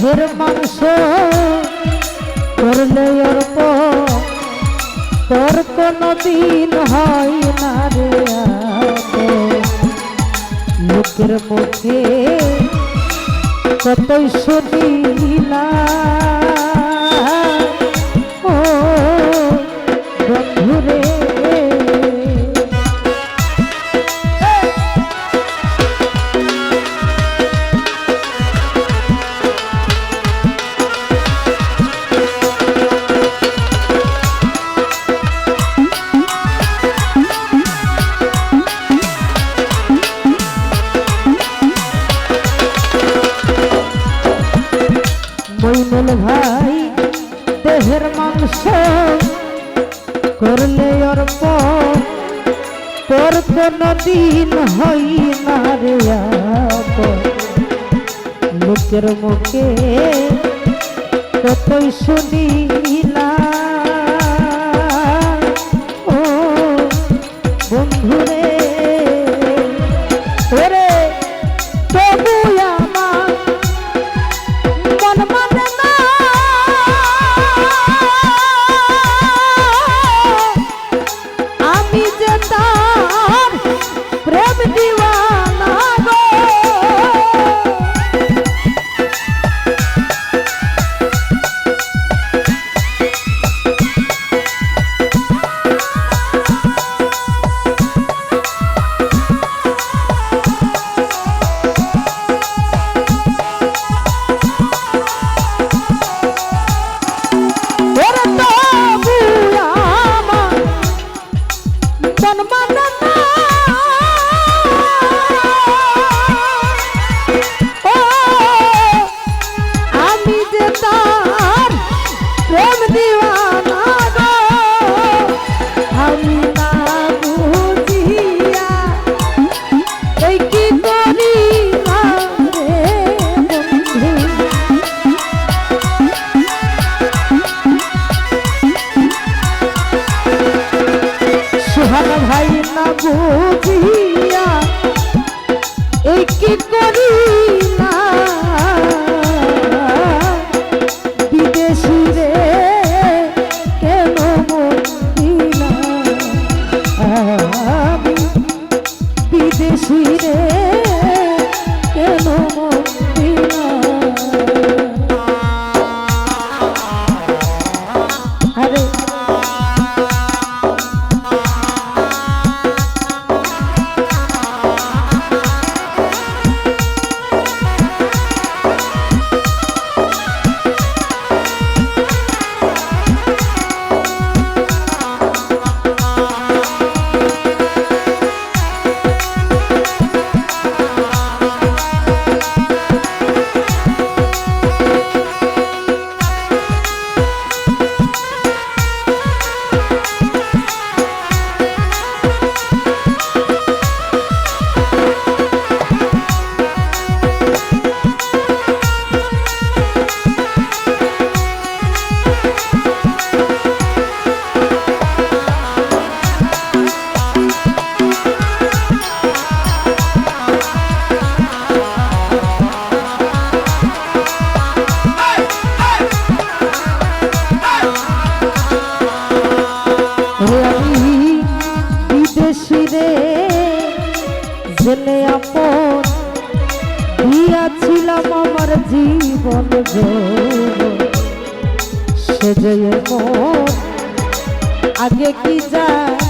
দেহের মাংস করলে অর্প তোর কোনো দিন হয় না রে। লোকের মুখে কতই শুনিলা মইনুল ভাই, দেহের মাংস করলে অর্প তোর কোন দিন হই না রে। লোকের মুখে কতই শুনিলা ও বন্ধুরে না রে জেনে আপন দিয়াছিলাম আমার জীবন। সে যে আগে কি জানতাম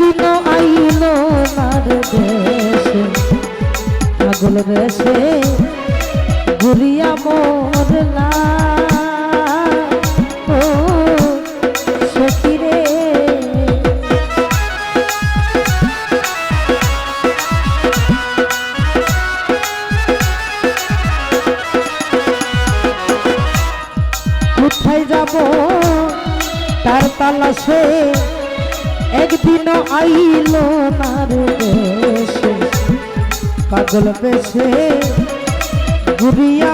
দিন আইল নার দেশে পাগল বেশে ঘুরিয়া মরলা। ও সখিরে। কোথায় যাব? তার তালাশে একদিন আইল না রে পাগল বেশে ঘুরিয়া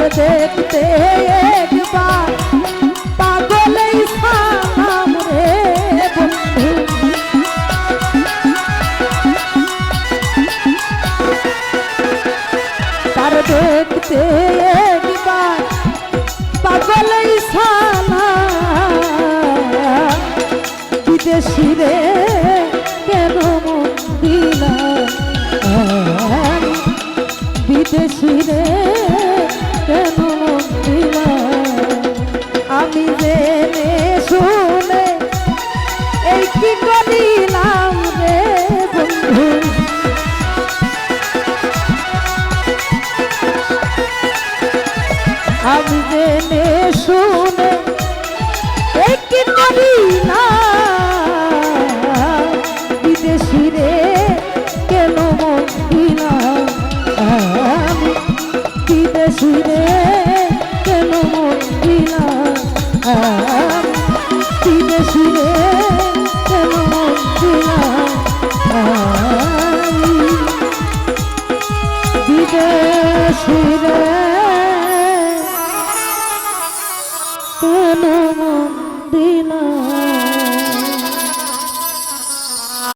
একবার দেখতে একবার। পাগলেই সাম দেখতে একবার। পাগলেই করি